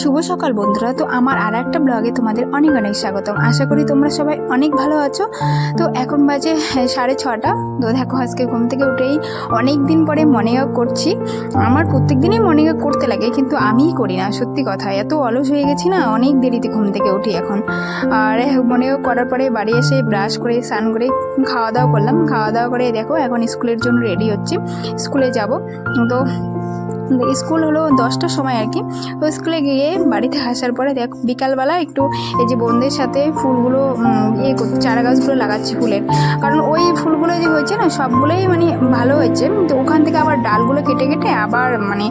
শুভ সকাল বন্ধুরা। তো আমার আর একটা ব্লগে তোমাদের অনেক অনেক স্বাগতম। আশা করি তোমরা সবাই অনেক ভালো আছো। তো এখন বাজে হ্যাঁ, সাড়ে ছটা। তো দেখো আজকে ঘুম থেকে উঠেই অনেক দিন পরে মর্নিং ওয়াক করছি। আমার প্রত্যেক দিনই মর্নিং ওয়াক করতে লাগে কিন্তু আমিই করি না সত্যি কথা। এত অলস হয়ে গেছি না অনেক দেরিতে ঘুম থেকে উঠি এখন। আর মর্নিং ওয়াক করার পরে বাড়ি এসে ব্রাশ করে স্নান করে খাওয়া দাওয়া করলাম। খাওয়া দাওয়া করে দেখো এখন স্কুলের জন্য রেডি হচ্ছি। স্কুলে যাব। তো স্কুল হলো দশটার সময় আর কি। তো স্কুলে গিয়ে বাড়িতে আসার পরে দেখ, বিকালবেলা একটু এই যে বন্ধুদের সাথে ফুলগুলো ইয়ে করছি চারা গাছগুলো লাগাচ্ছি ফুলের। কারণ ওই ফুলগুলো যে হয়েছে না, সবগুলোই মানে ভালো হয়েছে। তো ওখান থেকে আবার ডালগুলো কেটে কেটে আবার মানে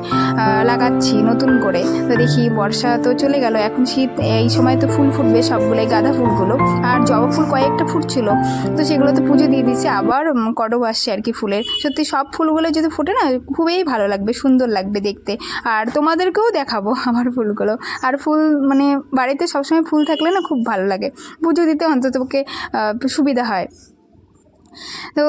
লাগাচ্ছি নতুন করে। তো দেখি বর্ষা তো চলে গেল, এখন শীত, এই সময় তো ফুল ফুটবে সবগুলোই, গাঁদা ফুলগুলো। আর জবা ফুল কয়েকটা ফুটছিল, তো সেগুলো তো পুজো দিয়ে দিচ্ছে আবার কটক আসছে আর কি ফুলের। সত্যি সব ফুলগুলো যদি ফুটে না, খুবই ভালো লাগবে, সুন্দর লাগবে। দেখতে। আর তোমাদেরকেও দেখাবো আমার ফুলগুলো। আর ফুল মানে বাড়িতে সবসময় ফুল থাকলে না খুব ভালো লাগে। পুজো দিতে অন্ততপক্ষে সুবিধা হয়। তো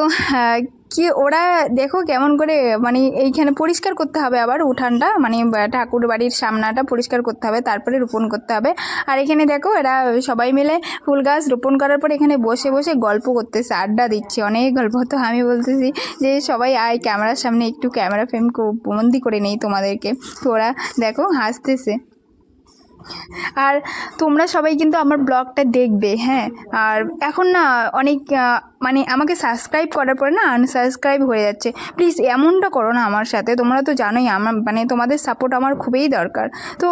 কি ওরা দেখো কেমন করে মানে এইখানে পরিষ্কার করতে হবে আবার উঠানটা মানে ঠাকুর বাড়ির সামনাটা পরিষ্কার করতে হবে, তারপরে রোপণ করতে হবে। আর এখানে দেখো এরা সবাই মিলে ফুল গাছ রোপণ করার পর এখানে বসে বসে গল্প করতেছে, আড্ডা দিচ্ছে, অনেক গল্প। তো আমি বলতেছি যে সবাই আয় ক্যামেরার সামনে, একটু ক্যামেরা ফ্রেম বন্দি করে নেই তোমাদেরকে। তো ওরা দেখো হাসতেছে। আর তোমরা সবাই কিন্তু আমার ব্লগটা দেখবে হ্যাঁ। আর এখন না অনেক মানে আমাকে সাবস্ক্রাইব করার পরে না আনসাবস্ক্রাইব হয়ে যাচ্ছে। প্লিজ এমনটা করো না আমার সাথে। তোমরা তো জানোই, আমার মানে তোমাদের সাপোর্ট আমার খুবই দরকার। তো